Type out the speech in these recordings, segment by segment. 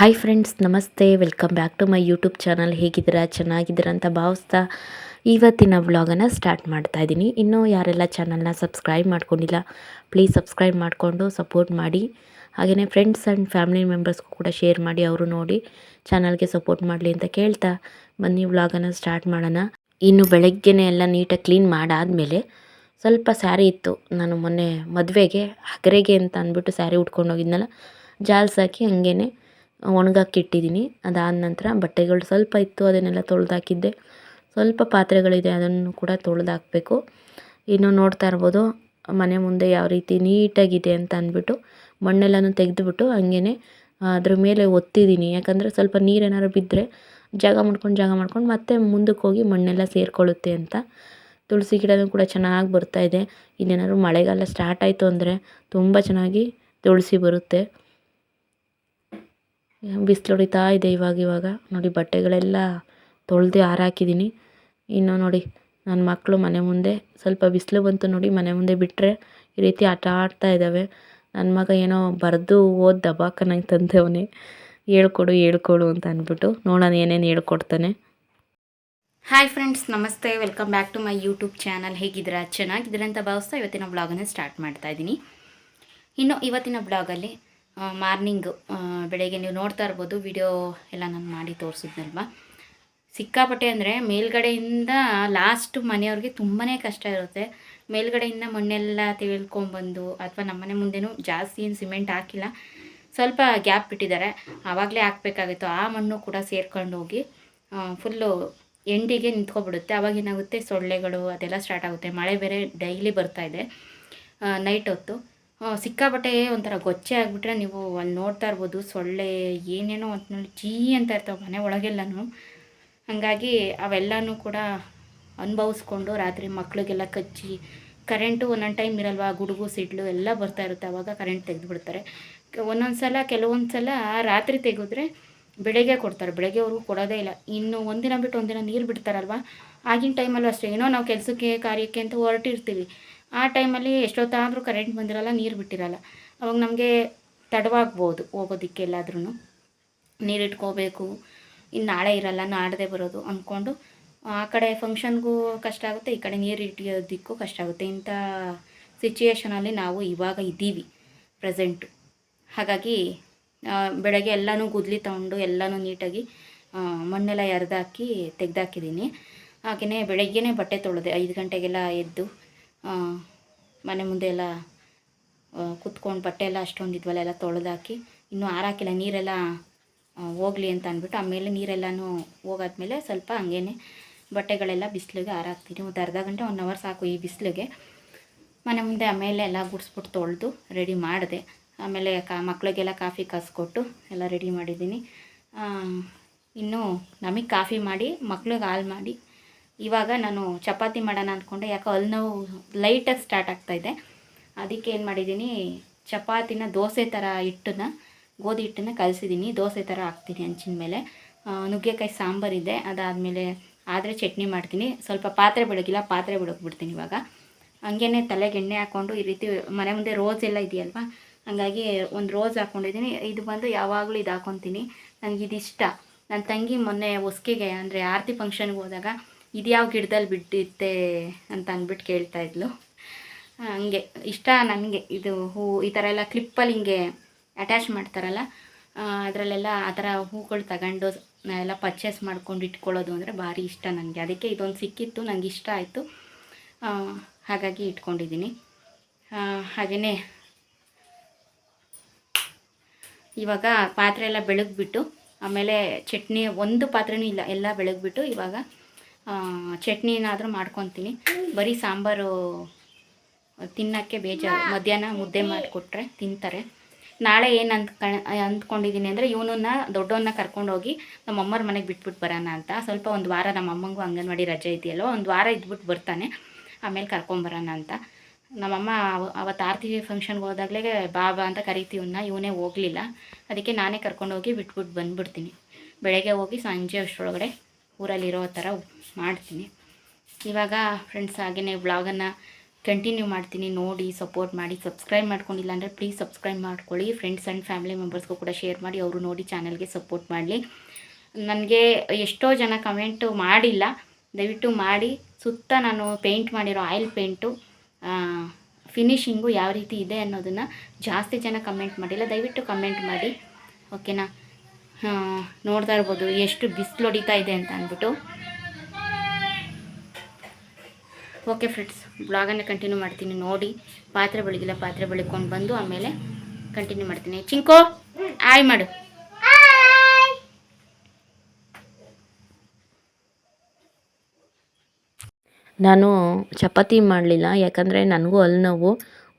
Hi friends ನಮಸ್ತೆ. Welcome back to my YouTube channel ಹೇಗಿದ್ದೀರಾ? ಚೆನ್ನಾಗಿದ್ದೀರಾ ಅಂತ ಭಾವಿಸ್ತಾ ಇವತ್ತಿನ ವ್ಲಾಗನ್ನು ಸ್ಟಾರ್ಟ್ ಮಾಡ್ತಾ ಇದ್ದೀನಿ. ಇನ್ನೂ ಯಾರೆಲ್ಲ ಚಾನಲ್ನ ಸಬ್ಸ್ಕ್ರೈಬ್ ಮಾಡ್ಕೊಂಡಿಲ್ಲ ಪ್ಲೀಸ್ ಸಬ್ಸ್ಕ್ರೈಬ್ ಮಾಡಿಕೊಂಡು ಸಪೋರ್ಟ್ ಮಾಡಿ. ಹಾಗೆಯೇ ಫ್ರೆಂಡ್ಸ್ ಆ್ಯಂಡ್ ಫ್ಯಾಮಿಲಿ ಮೆಂಬರ್ಸ್ಗೂ ಕೂಡ ಶೇರ್ ಮಾಡಿ, ಅವರು ನೋಡಿ ಚಾನಲ್ಗೆ ಸಪೋರ್ಟ್ ಮಾಡಲಿ ಅಂತ ಕೇಳ್ತಾ ಬನ್ನಿ ವ್ಲಾಗನ್ನು ಸ್ಟಾರ್ಟ್ ಮಾಡೋಣ. ಇನ್ನು ಬೆಳಗ್ಗೆನೇ ಎಲ್ಲ ನೀಟಾಗಿ ಕ್ಲೀನ್ ಮಾಡಾದಮೇಲೆ ಸ್ವಲ್ಪ ಸ್ಯಾರಿ ಇತ್ತು. ನಾನು ಮೊನ್ನೆ ಮದುವೆಗೆ, ಹಗರೆಗೆ ಅಂತ ಅಂದ್ಬಿಟ್ಟು ಸ್ಯಾರಿ ಉಟ್ಕೊಂಡು ಹೋಗಿದ್ನಲ್ಲ ಜಾಲ್ಸಾಕಿ ಹಂಗೇ ಒಣಗಕ್ಕೆ ಇಟ್ಟಿದ್ದೀನಿ. ಅದಾದ ನಂತರ ಬಟ್ಟೆಗಳು ಸ್ವಲ್ಪ ಇತ್ತು, ಅದನ್ನೆಲ್ಲ ತೊಳೆದಾಕಿದ್ದೆ. ಸ್ವಲ್ಪ ಪಾತ್ರೆಗಳಿದೆ, ಅದನ್ನು ಕೂಡ ತೊಳೆದಾಕಬೇಕು. ಇನ್ನು ನೋಡ್ತಾ ಇರ್ಬೋದು, ಮನೆ ಮುಂದೆ ಯಾವ ರೀತಿ ನೀಟಾಗಿದೆ ಅಂತ ಅಂದ್ಬಿಟ್ಟು ಮಣ್ಣೆಲ್ಲನೂ ತೆಗೆದುಬಿಟ್ಟು ಹಂಗೇ ಅದ್ರ ಮೇಲೆ ಒತ್ತಿದ್ದೀನಿ. ಯಾಕಂದರೆ ಸ್ವಲ್ಪ ನೀರೇನಾದ್ರು ಬಿದ್ದರೆ ಜಾಗ ಮಾಡ್ಕೊಂಡು ಜಾಗ ಮಾಡ್ಕೊಂಡು ಮತ್ತೆ ಮುಂದಕ್ಕೆ ಹೋಗಿ ಮಣ್ಣೆಲ್ಲ ಸೇರಿಕೊಳ್ಳುತ್ತೆ ಅಂತ. ತುಳಸಿ ಗಿಡನೂ ಕೂಡ ಚೆನ್ನಾಗಿ ಬರ್ತಾಯಿದೆ ಇನ್ನೇನಾದ್ರು ಮಳೆಗಾಲ ಸ್ಟಾರ್ಟ್ ಆಯಿತು ಅಂದರೆ ತುಂಬ ಚೆನ್ನಾಗಿ ತುಳಸಿ ಬರುತ್ತೆ. ಬಿಸಿಲು ಹೊಡಿತಾ ಇದೆ ಇವಾಗ ಇವಾಗ. ನೋಡಿ, ಬಟ್ಟೆಗಳೆಲ್ಲ ತೊಳೆದು ಆರಾಕಿದ್ದೀನಿ ಇನ್ನು ನೋಡಿ ನನ್ನ ಮಕ್ಕಳು ಮನೆ ಮುಂದೆ, ಸ್ವಲ್ಪ ಬಿಸಿಲು ಬಂತು ನೋಡಿ, ಮನೆ ಮುಂದೆ ಬಿಟ್ಟರೆ ಈ ರೀತಿ ಆಟ ಆಡ್ತಾ ಇದ್ದಾವೆ ನನ್ನ ಮಗ ಏನೋ ಬರೆದು ಓದಿ ದಬಾಕ ನಂಗೆ ಅವನೇ. ಹೇಳ್ಕೊಡು ಹೇಳ್ಕೊಡು ಅಂತ ಅಂದ್ಬಿಟ್ಟು ನೋಡೋಣ ಏನೇನು ಹೇಳ್ಕೊಡ್ತಾನೆ. ಹಾಯ್ ಫ್ರೆಂಡ್ಸ್ ನಮಸ್ತೆ. Welcome back to my YouTube channel ಹೇಗಿದ್ದೀರಾ? ಚೆನ್ನಾಗಿದ್ದೀರಾ ಅಂತ ಭಾವಿಸ್ತಾ ಇವತ್ತಿನ ಬ್ಲಾಗನ್ನು ಸ್ಟಾರ್ಟ್ ಮಾಡ್ತಾ ಇದ್ದೀನಿ. ಇನ್ನು ಇವತ್ತಿನ ಬ್ಲಾಗಲ್ಲಿ ಮಾರ್ನಿಂಗು ಬೆಳಗ್ಗೆ ನೀವು ನೋಡ್ತಾ ಇರ್ಬೋದು, ವಿಡಿಯೋ ಎಲ್ಲ ನಾನು ಮಾಡಿ ತೋರಿಸಿದ್ನಲ್ವ? ಸಿಕ್ಕಾಪಟ್ಟೆ ಅಂದರೆ ಮೇಲ್ಗಡೆಯಿಂದ ಲಾಸ್ಟ್ ಮನೆಯವ್ರಿಗೆ ತುಂಬಾ ಕಷ್ಟ ಇರುತ್ತೆ. ಮೇಲ್ಗಡೆಯಿಂದ ಮಣ್ಣೆಲ್ಲ ತಿಳ್ಕೊಂಬಂದು ಅಥವಾ ನಮ್ಮನೆ ಮುಂದೆನೂ ಜಾಸ್ತಿ ಏನು ಸಿಮೆಂಟ್ ಹಾಕಿಲ್ಲ. ಸ್ವಲ್ಪ ಗ್ಯಾಪ್ ಬಿಟ್ಟಿದ್ದಾರೆ. ಆವಾಗಲೇ ಹಾಕ್ಬೇಕಾಗಿತ್ತು. ಆ ಮಣ್ಣು ಕೂಡ ಸೇರ್ಕೊಂಡು ಹೋಗಿ ಫುಲ್ಲು ಎಂಡಿಗೆ ನಿಂತ್ಕೊಬಿಡುತ್ತೆ. ಆವಾಗ ಏನಾಗುತ್ತೆ? ಸೊಳ್ಳೆಗಳು ಅದೆಲ್ಲ ಸ್ಟಾರ್ಟ್ ಆಗುತ್ತೆ. ಮಳೆ ಬೇರೆ ಡೈಲಿ ಬರ್ತಾ ಇದೆ. ನೈಟ್ ಹೊತ್ತು. ಸಿಕ್ಕಾಪಟ್ಟೆ ಒಂಥರ ಗೊಚ್ಚೆ ಆಗಿಬಿಟ್ರೆ ನೀವು ಅಲ್ಲಿ ನೋಡ್ತಾ ಇರ್ಬೋದು, ಸೊಳ್ಳೆ ಏನೇನೋ ಅಂತ ಜೀ ಅಂತ ಇರ್ತಾವೆ ಮನೆ ಒಳಗೆಲ್ಲನೂ. ಹಾಗಾಗಿ ಅವೆಲ್ಲನೂ ಕೂಡ ಅನುಭವಿಸ್ಕೊಂಡು ರಾತ್ರಿ ಮಕ್ಕಳಿಗೆಲ್ಲ ಕಚ್ಚಿ ಕರೆಂಟು ಒಂದೊಂದು ಟೈಮ್ ಇರಲ್ವ, ಗುಡುಗು, ಸಿಡ್ಲು ಎಲ್ಲ ಬರ್ತಾ ಇರುತ್ತೆ, ಅವಾಗ ಕರೆಂಟ್ ತೆಗೆದುಬಿಡ್ತಾರೆ. ಒಂದೊಂದು ಸಲ, ಕೆಲವೊಂದು ಸಲ ರಾತ್ರಿ ತೆಗೆದ್ರೆ ಬೆಳಗ್ಗೆ ಕೊಡ್ತಾರೆ, ಬೆಳಗ್ಗೆವರೆಗೂ ಕೊಡೋದೇ ಇಲ್ಲ. ಇನ್ನು ಒಂದಿನ ಬಿಟ್ಟು ಒಂದಿನ ನೀರು ಬಿಡ್ತಾರಲ್ವ, ಆಗಿನ ಟೈಮಲ್ಲೂ ಅಷ್ಟೇ. ಏನೋ ನಾವು ಕೆಲಸಕ್ಕೆ, ಕಾರ್ಯಕ್ಕೆ ಅಂತ ಹೊರಟಿರ್ತೀವಿ. ಆ ಟೈಮಲ್ಲಿ ಎಷ್ಟೊತ್ತಾದರೂ ಕರೆಂಟ್ ಬಂದಿರಲ್ಲ, ನೀರು ಬಿಟ್ಟಿರಲ್ಲ. ಅವಾಗ ನಮಗೆ ತಡವಾಗ್ಬೋದು ಹೋಗೋದಕ್ಕೆ ಎಲ್ಲಾದ್ರೂ ನೀರು ಇಟ್ಕೋಬೇಕು ಇನ್ನು ನಾಳೆ ಇರಲ್ಲ, ನಾಡ್ದೆ ಬರೋದು ಅಂದ್ಕೊಂಡು ಆ ಕಡೆ ಫಂಕ್ಷನ್ಗೂ ಕಷ್ಟ ಆಗುತ್ತೆ, ಈ ಕಡೆ ನೀರು ಇಟ್ಟಿಯೋದಕ್ಕೂ ಕಷ್ಟ ಆಗುತ್ತೆ. ಇಂಥ ಸಿಚುಯೇಷನಲ್ಲಿ ನಾವು ಇವಾಗ ಇದ್ದೀವಿ ಪ್ರೆಸೆಂಟು ಹಾಗಾಗಿ ಬೆಳಗ್ಗೆ ಎಲ್ಲನೂ ಗುದ್ಲಿ ತಗೊಂಡು, ಎಲ್ಲನೂ ನೀಟಾಗಿ ಮಣ್ಣೆಲ್ಲ ಎರೆದಾಕಿ, ತೆಗೆದಾಕಿದ್ದೀನಿ. ಹಾಗೆಯೇ ಬೆಳಗ್ಗೆನೇ ಬಟ್ಟೆ ತೊಳೆದೆ, ಐದು ಗಂಟೆಗೆಲ್ಲ ಎದ್ದು ಮನೆ ಮುಂದೆ ಎಲ್ಲ ಕುತ್ಕೊಂಡು ಬಟ್ಟೆ ಎಲ್ಲ ಅಷ್ಟೊಂದು ಇದ್ವಲ್ಲ, ಎಲ್ಲ ತೊಳೆದಾಕಿ, ಇನ್ನೂ ಆರಾಕಿಲ್ಲ, ನೀರೆಲ್ಲ ಹೋಗಲಿ ಅಂತ ಅಂದ್ಬಿಟ್ಟು, ಆಮೇಲೆ ನೀರೆಲ್ಲನೂ ಹೋಗಾದ್ಮೇಲೆ ಸ್ವಲ್ಪ ಹಂಗೇನೆ ಬಟ್ಟೆಗಳೆಲ್ಲ ಬಿಸಿಲಿಗೆ ಆರಾಕ್ತೀನಿ. ಒಂದು ಅರ್ಧ ಗಂಟೆ ಒನ್ ಅವರ್ ಸಾಕು ಈ ಬಿಸಿಲಿಗೆ. ಮನೆ ಮುಂದೆ ಆಮೇಲೆ ಎಲ್ಲ ಗುಡಿಸ್ಬಿಟ್ಟು ತೊಳೆದು ರೆಡಿ ಮಾಡಿದೆ. ಆಮೇಲೆ ಕಾ ಮಕ್ಕಳಿಗೆಲ್ಲ ಕಾಫಿ ಕಾಸ್ಕೊಟ್ಟು ಎಲ್ಲ ರೆಡಿ ಮಾಡಿದ್ದೀನಿ. ಇನ್ನೂ ನಮಗೆ ಕಾಫಿ ಮಾಡಿ, ಮಕ್ಳಿಗೆ ಹಾಲು ಮಾಡಿ ಇವಾಗ ನಾನು ಚಪಾತಿ ಮಾಡೋಣ ಅಂದ್ಕೊಂಡೆ ಯಾಕೋ ಅಲ್ಲಿ ನೋವು ಲೈಟಾಗಿ ಸ್ಟಾರ್ಟ್ ಆಗ್ತಾಯಿದೆ ಅದಕ್ಕೆ ಏನು ಮಾಡಿದ್ದೀನಿ, ಚಪಾತಿನ ದೋಸೆ ಥರ ಹಿಟ್ಟನ್ನ, ಗೋಧಿ ಹಿಟ್ಟನ್ನ ಕಲಸಿದ್ದೀನಿ. ದೋಸೆ ಥರ ಹಾಕ್ತೀನಿ ಹಂಚಿನ ಮೇಲೆ. ನುಗ್ಗೆಕಾಯಿ ಸಾಂಬಾರಿದೆ ಅದಾದಮೇಲೆ ಆದರೆ ಚಟ್ನಿ ಮಾಡ್ತೀನಿ. ಸ್ವಲ್ಪ ಪಾತ್ರೆ ಬೆಳಗಿಲ್ಲ, ಪಾತ್ರೆ ಬೆಳಗ್ಬಿಡ್ತೀನಿ ಇವಾಗ. ಹಂಗೇ ತಲೆಗೆ ಎಣ್ಣೆ ಹಾಕ್ಕೊಂಡು ಈ ರೀತಿ ಮನೆ ಮುಂದೆ ರೋಸ್ ಎಲ್ಲ ಇದೆಯಲ್ವಾ, ಹಾಗಾಗಿ ಒಂದು ರೋಸ್ ಹಾಕ್ಕೊಂಡಿದ್ದೀನಿ ಇದು ಬಂದು ಯಾವಾಗಲೂ ಇದು ಹಾಕ್ಕೊತೀನಿ ನನಗೆ ಇದಿಷ್ಟ. ನನ್ನ ತಂಗಿ ಮೊನ್ನೆ ಹೊಸ್ಕೆಗೆ, ಅಂದರೆ ಆರತಿ ಫಂಕ್ಷನ್ಗೆ ಹೋದಾಗ ಇದು ಯಾವ ಗಿಡದಲ್ಲಿ ಬಿಟ್ಟಿತ್ತೆ ಅಂತ ಅಂದ್ಬಿಟ್ಟು ಕೇಳ್ತಾ ಇದ್ಲು. ಹಂಗೆ, ಇಷ್ಟ ನನಗೆ. ಇದು ಹೂ, ಈ ಥರ ಎಲ್ಲ ಕ್ಲಿಪ್ಪಲ್ಲಿ ಹಿಂಗೆ ಅಟ್ಯಾಚ್ ಮಾಡ್ತಾರಲ್ಲ ಅದರಲ್ಲೆಲ್ಲ ಆ ಥರ ಹೂಗಳು ತಗೊಂಡು ಎಲ್ಲ ಪರ್ಚೇಸ್ ಮಾಡ್ಕೊಂಡು ಇಟ್ಕೊಳ್ಳೋದು ಅಂದರೆ ಭಾರಿ ಇಷ್ಟ ನನಗೆ. ಅದಕ್ಕೆ ಇದೊಂದು ಸಿಕ್ಕಿತ್ತು ನನಗೆ ಇಷ್ಟ ಆಯಿತು. ಹಾಗಾಗಿ ಇಟ್ಕೊಂಡಿದ್ದೀನಿ. ಹಾಗೆಯೇ ಇವಾಗ ಪಾತ್ರೆ ಎಲ್ಲ ಬೆಳಗ್ಬಿಟ್ಟು, ಆಮೇಲೆ ಚಟ್ನಿ, ಒಂದು ಪಾತ್ರೆನೂ ಇಲ್ಲ, ಎಲ್ಲ ಬೆಳಗ್ಬಿಟ್ಟು ಇವಾಗ ಚಟ್ನಿನಾದರೂ ಮಾಡ್ಕೊತೀನಿ. ಬರೀ ಸಾಂಬಾರು ತಿನ್ನೋಕ್ಕೆ ಬೇಜಾರು. ಮಧ್ಯಾಹ್ನ ಮುದ್ದೆ ಮಾಡಿಕೊಟ್ರೆ ತಿಂತಾರೆ. ನಾಳೆ ಏನು ಅಂದ್ಕ ಅಂದ್ಕೊಂಡಿದ್ದೀನಿ ಅಂದರೆ ಇವನನ್ನ ದೊಡ್ಡವನ್ನ ಕರ್ಕೊಂಡೋಗಿ ನಮ್ಮ ನಮ್ಮಮ್ಮರ ಮನೆಗೆ ಬಿಟ್ಬಿಟ್ಟು ಬರೋಣ ಅಂತ. ಸ್ವಲ್ಪ ಒಂದು ವಾರ ನಮ್ಮಮ್ಮಂಗೂ ಅಂಗನವಾಡಿ ರಜೆ ಇದೆಯಲ್ಲೋ, ಒಂದು ವಾರ ಇದ್ಬಿಟ್ಟು ಬರ್ತಾನೆ. ಆಮೇಲೆ ಕರ್ಕೊಂಬರೋಣ ಅಂತ. ನಮ್ಮಮ್ಮ ಅವತ್ತು ಆರತಿ ಫಂಕ್ಷನ್ಗೆ ಹೋದಾಗಲೇ ಬಾಬಾ ಅಂತ ಕರಿತೀವನ್ನ ಇವನೇ. ಹೋಗಲಿಲ್ಲ. ಅದಕ್ಕೆ ನಾನೇ ಕರ್ಕೊಂಡೋಗಿ ಬಿಟ್ಬಿಟ್ಟು ಬಂದುಬಿಡ್ತೀನಿ. ಬೆಳಗ್ಗೆ ಹೋಗಿ ಸಂಜೆ ಅಷ್ಟರೊಳಗಡೆ ಊರಲ್ಲಿರೋ ಥರ ಮಾಡ್ತೀನಿ. ಇವಾಗ ಫ್ರೆಂಡ್ಸ್ ಹಾಗೆಯೇ ಬ್ಲಾಗನ್ನು ಕಂಟಿನ್ಯೂ ಮಾಡ್ತೀನಿ. ನೋಡಿ ಸಪೋರ್ಟ್ ಮಾಡಿ ಸಬ್ಸ್ಕ್ರೈಬ್ ಮಾಡ್ಕೊಂಡಿಲ್ಲ ಅಂದರೆ ಪ್ಲೀಸ್ ಸಬ್ಸ್ಕ್ರೈಬ್ ಮಾಡ್ಕೊಳ್ಳಿ. ಫ್ರೆಂಡ್ಸ್ ಆ್ಯಂಡ್ ಫ್ಯಾಮಿಲಿ ಮೆಂಬರ್ಸ್ಗೂ ಕೂಡ ಶೇರ್ ಮಾಡಿ, ಅವರು ನೋಡಿ ಚಾನಲ್ಗೆ ಸಪೋರ್ಟ್ ಮಾಡಲಿ. ನನಗೆ ಎಷ್ಟೋ ಜನ ಕಮೆಂಟು ಮಾಡಿಲ್ಲ. ದಯವಿಟ್ಟು ಮಾಡಿ. ಸುತ್ತ ನಾನು ಪೇಂಟ್ ಮಾಡಿರೋ ಆಯಿಲ್ ಪೇಂಟು ಫಿನಿಷಿಂಗು ಯಾವ ರೀತಿ ಇದೆ ಅನ್ನೋದನ್ನು ಜಾಸ್ತಿ ಜನ ಕಮೆಂಟ್ ಮಾಡಿಲ್ಲ. ದಯವಿಟ್ಟು ಕಮೆಂಟ್ ಮಾಡಿ. ಓಕೆನಾ ನೋಡ್ತಾ ಇರ್ಬೋದು. ಎಷ್ಟು ಬಿಸಿಲು ಹೊಡಿತಾ ಇದೆ ಅಂತ ಅಂದ್ಬಿಟ್ಟು. ಓಕೆ ಫ್ರೆಂಡ್ಸ್ ಬ್ಲಾಗನ್ನು ಕಂಟಿನ್ಯೂ ಮಾಡ್ತೀನಿ. ನೋಡಿ, ಪಾತ್ರೆ ಬೆಳಗಿಲ್ಲ, ಪಾತ್ರೆ ಬೆಳಿಕೊಂಡು ಬಂದು ಆಮೇಲೆ ಕಂಟಿನ್ಯೂ ಮಾಡ್ತೀನಿ. ಚಿಂಕೋ, ಆಯ್ ಮಾಡು. ನಾನು ಚಪಾತಿ ಮಾಡಲಿಲ್ಲ, ಯಾಕಂದರೆ ನನಗೂ ಅಲ್ಲಿ ನೋವು.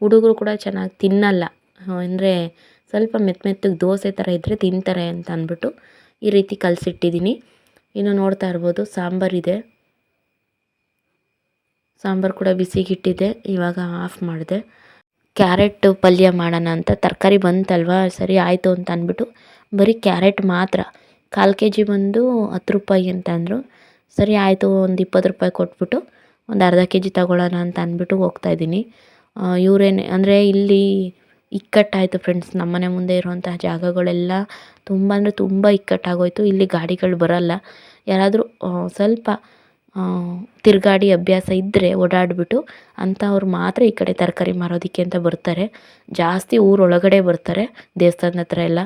ಹುಡುಗರು ಕೂಡ ಚೆನ್ನಾಗಿ ತಿನ್ನಲ್ಲ. ಅಂದರೆ ಸ್ವಲ್ಪ ಮೆತ್ತ ಮೆತ್ತಗೆ ದೋಸೆ ಥರ ಇದ್ದರೆ ತಿಂತಾರೆ ಅಂತ ಅಂದ್ಬಿಟ್ಟು ಈ ರೀತಿ ಕಲಸಿಟ್ಟಿದ್ದೀನಿ. ಇನ್ನು ನೋಡ್ತಾ ಇರ್ಬೋದು ಸಾಂಬಾರಿದೆ ಸಾಂಬಾರು ಕೂಡ ಬಿಸಿಗಿಟ್ಟಿದ್ದೆ, ಇವಾಗ ಆಫ್ ಮಾಡಿದೆ. ಕ್ಯಾರೆಟ್ ಪಲ್ಯ ಮಾಡೋಣ ಅಂತ ತರಕಾರಿ ಬಂತಲ್ವಾ, ಸರಿ ಆಯಿತು ಅಂತ ಅಂದ್ಬಿಟ್ಟು ಬರೀ ಕ್ಯಾರೆಟ್ ಮಾತ್ರ. ಕಾಲು ಕೆ ಜಿ ಬಂದು ಹತ್ತು ರೂಪಾಯಿ ಅಂತ ಅಂದರು. ಸರಿ ಆಯಿತು, ಒಂದು ಇಪ್ಪತ್ತು ರೂಪಾಯಿ ಕೊಟ್ಬಿಟ್ಟು ಒಂದು ಅರ್ಧ ಕೆ ಜಿ ತಗೊಳ್ಳೋಣ ಅಂತ ಅಂದ್ಬಿಟ್ಟು ಹೋಗ್ತಾಯಿದ್ದೀನಿ ಇವರೇನೆ, ಅಂದರೆ ಇಲ್ಲಿ ಇಕ್ಕಟ್ಟಾಯಿತು ಫ್ರೆಂಡ್ಸ್ ನಮ್ಮನೆ ಮುಂದೆ ಇರುವಂತಹ ಜಾಗಗಳೆಲ್ಲ ತುಂಬ ಅಂದರೆ ತುಂಬ ಇಕ್ಕಟ್ಟಾಗೋಯಿತು. ಇಲ್ಲಿ ಗಾಡಿಗಳು ಬರೋಲ್ಲ. ಯಾರಾದರೂ ಸ್ವಲ್ಪ ತಿರುಗಾಡಿ ಅಭ್ಯಾಸ ಇದ್ದರೆ ಓಡಾಡಿಬಿಟ್ಟು ಅಂಥವ್ರು ಮಾತ್ರ ಈ ಕಡೆ ತರಕಾರಿ ಮಾರೋದಕ್ಕೆ ಅಂತ ಬರ್ತಾರೆ. ಜಾಸ್ತಿ ಊರೊಳಗಡೆ ಬರ್ತಾರೆ, ದೇವಸ್ಥಾನದ ಹತ್ರ ಎಲ್ಲ.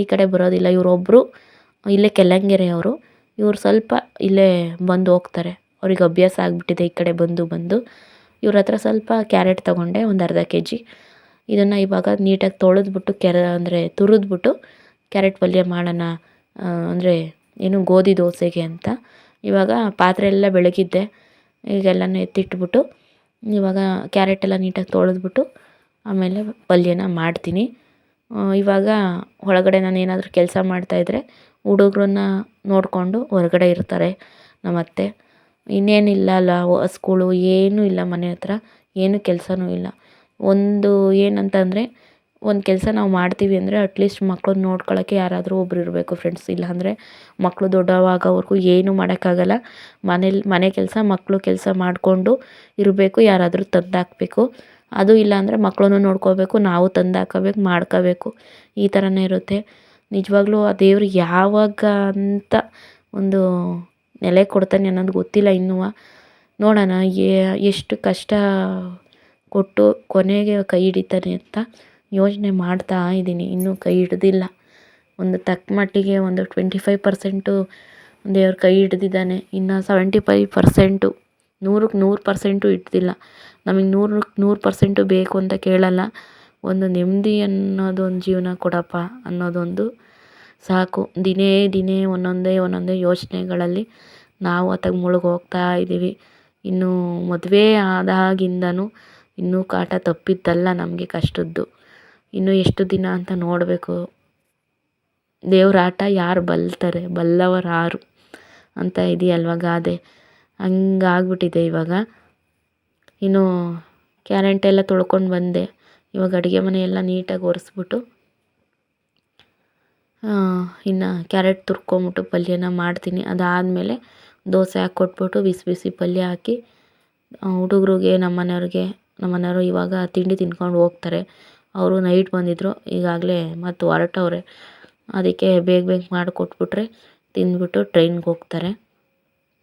ಈ ಕಡೆ ಬರೋದಿಲ್ಲ. ಇವರೊಬ್ಬರು ಇಲ್ಲೇ ಕೆಲ್ಲಂಗೆರೆಯವರು, ಇವರು ಸ್ವಲ್ಪ ಇಲ್ಲೇ ಬಂದು ಹೋಗ್ತಾರೆ. ಅವ್ರಿಗೆ ಅಭ್ಯಾಸ ಆಗಿಬಿಟ್ಟಿದೆ, ಈ ಕಡೆ ಬಂದು ಬಂದು. ಇವ್ರ ಹತ್ರ ಸ್ವಲ್ಪ ಕ್ಯಾರೆಟ್ ತೊಗೊಂಡೆ, ಒಂದು ಅರ್ಧ ಕೆ ಜಿ. ಇದನ್ನು ಇವಾಗ ನೀಟಾಗಿ ತೊಳೆದ್ಬಿಟ್ಟು, ಕೆರ, ಅಂದರೆ ತುರಿದ್ಬಿಟ್ಟು, ಕ್ಯಾರೆಟ್ ಪಲ್ಯ ಮಾಡೋಣ ಅಂದರೆ ಏನು ಗೋಧಿ ದೋಸೆಗೆ ಅಂತ. ಇವಾಗ ಪಾತ್ರೆ ಎಲ್ಲ ಬೆಳಗಿದ್ದೆ. ಈಗೆಲ್ಲನೂ ಎತ್ತಿಟ್ಬಿಟ್ಟು, ಇವಾಗ ಕ್ಯಾರೆಟ್ ಎಲ್ಲ ನೀಟಾಗಿ ತೊಳೆದ್ಬಿಟ್ಟು ಆಮೇಲೆ ಪಲ್ಯನ ಮಾಡ್ತೀನಿ. ಇವಾಗ ಒಳಗಡೆ ನಾನು ಏನಾದರೂ ಕೆಲಸ ಮಾಡ್ತಾಯಿದ್ರೆ ಹುಡುಗ್ರನ್ನ ನೋಡಿಕೊಂಡು ಹೊರಗಡೆ ಇರ್ತಾರೆ ನಮ್ಮತ್ತೆ ಇನ್ನೇನಿಲ್ಲ ಅಲ್ಲ ಸ್ಕೂಲು ಏನೂ ಇಲ್ಲ ಮನೆ ಹತ್ರ, ಏನೂ ಕೆಲಸನೂ ಇಲ್ಲ. ಒಂದು ಏನಂತಂದರೆ ಒಂದು ಕೆಲಸ ನಾವು ಮಾಡ್ತೀವಿ ಅಂದರೆ ಅಟ್ಲೀಸ್ಟ್ ಮಕ್ಳನ್ನ ನೋಡ್ಕೊಳ್ಳೋಕ್ಕೆ ಯಾರಾದರೂ ಒಬ್ರು ಇರಬೇಕು ಫ್ರೆಂಡ್ಸ್ ಇಲ್ಲಾಂದರೆ ಮಕ್ಕಳು ದೊಡ್ಡವಾಗೋವರೆಗೂ ಏನೂ ಮಾಡೋಕ್ಕಾಗಲ್ಲ. ಮನೇಲಿ, ಮನೆ ಕೆಲಸ ಮಕ್ಕಳು ಕೆಲಸ ಮಾಡಿಕೊಂಡು ಇರಬೇಕು, ಯಾರಾದರೂ ತಂದಾಕಬೇಕು. ಅದು ಇಲ್ಲಾಂದರೆ ಮಕ್ಕಳನ್ನು ನೋಡ್ಕೋಬೇಕು, ನಾವು ತಂದಾಕಬೇಕು, ಮಾಡ್ಕೋಬೇಕು. ಈ ಥರನೇ ಇರುತ್ತೆ. ನಿಜವಾಗ್ಲೂ ಆ ದೇವರು ಯಾವಾಗ ಅಂತ ಒಂದು ನೆಲೆ ಕೊಡ್ತಾನೆ ಅನ್ನೋದು ಗೊತ್ತಿಲ್ಲ ಇನ್ನೂ. ನೋಡೋಣ ಎಷ್ಟು ಕಷ್ಟ ಕೊಟ್ಟು ಕೊನೆಗೆ ಕೈ ಹಿಡಿತಾನೆ ಅಂತ. ಯೋಚನೆ ಮಾಡ್ತಾ ಇದ್ದೀನಿ. ಇನ್ನೂ ಕೈ ಹಿಡ್ದಿಲ್ಲ. ಒಂದು ತಕ್ಕ ಮಟ್ಟಿಗೆ ಒಂದು ಟ್ವೆಂಟಿ ಫೈವ್ ಪರ್ಸೆಂಟು ದೇವ್ರ ಕೈ ಹಿಡ್ದಿದ್ದಾನೆ. ಇನ್ನು ಸೆವೆಂಟಿ ಫೈವ್ ಪರ್ಸೆಂಟು ನೂರಕ್ಕೆ ನೂರು ಪರ್ಸೆಂಟು ಹಿಡ್ದಿಲ್ಲ ನಮಗೆ ನೂರಕ್ಕೆ ನೂರು ಪರ್ಸೆಂಟು ಬೇಕು ಅಂತ ಕೇಳಲ್ಲ. ಒಂದು ನೆಮ್ಮದಿ ಅನ್ನೋದೊಂದು ಜೀವನ ಕೊಡಪ್ಪ ಅನ್ನೋದೊಂದು ಸಾಕು. ದಿನೇ ದಿನೇ ಒಂದೊಂದೇ ಒಂದೊಂದೇ ಯೋಚನೆಗಳಲ್ಲಿ ನಾವು ಆತಗೆ ಮುಳುಗಿ ಹೋಗ್ತಾ ಇದ್ದೀವಿ. ಇನ್ನು ಮದುವೆ ಆದಾಗಿಂದನೂ ಇನ್ನೂ ಕಾಟ ತಪ್ಪಿದ್ದಲ್ಲ ನಮಗೆ ಕಷ್ಟದ್ದು. ಇನ್ನು ಎಷ್ಟು ದಿನ ಅಂತ ನೋಡಬೇಕು. ದೇವ್ರ ಆಟ ಯಾರು ಬಲ್ತಾರೆ? ಬಲ್ಲವರಾರು ಅಂತ ಇದೆಯಲ್ವ ಗಾದೆ? ಹಂಗಾಗ್ಬಿಟ್ಟಿದೆ ಇವಾಗ. ಇನ್ನು ಕ್ಯಾರೆಟ್ ಎಲ್ಲ ತೊಳ್ಕೊಂಡು ಬಂದೆ. ಇವಾಗ ಅಡುಗೆ ಮನೆ ಎಲ್ಲ ನೀಟಾಗಿ ಒರೆಸ್ಬಿಟ್ಟು ಇನ್ನು ಕ್ಯಾರೆಟ್ ತುರ್ಕೊಂಬಿಟ್ಟು ಪಲ್ಯನ ಮಾಡ್ತೀನಿ. ಅದಾದಮೇಲೆ ದೋಸೆ ಹಾಕ್ಕೊಟ್ಬಿಟ್ಟು ಬಿಸಿ ಬಿಸಿ ಪಲ್ಯ ಹಾಕಿ ಹುಡುಗರಿಗೆ ನಮ್ಮ ಮನೆಯವ್ರಿಗೆ ನಮ್ಮ ಮನೆಯವರು ಇವಾಗ ತಿಂಡಿ ತಿನ್ಕೊಂಡು ಹೋಗ್ತಾರೆ. ಅವರು ನೈಟ್ ಬಂದಿದ್ದರು ಈಗಾಗಲೇ ಮತ್ತು ಹೊರಟವ್ರೆ. ಅದಕ್ಕೆ ಬೇಗ ಬೇಗ ಮಾಡಿಕೊಟ್ಬಿಟ್ರೆ ತಿಂದ್ಬಿಟ್ಟು ಟ್ರೈನ್ಗೆ ಹೋಗ್ತಾರೆ.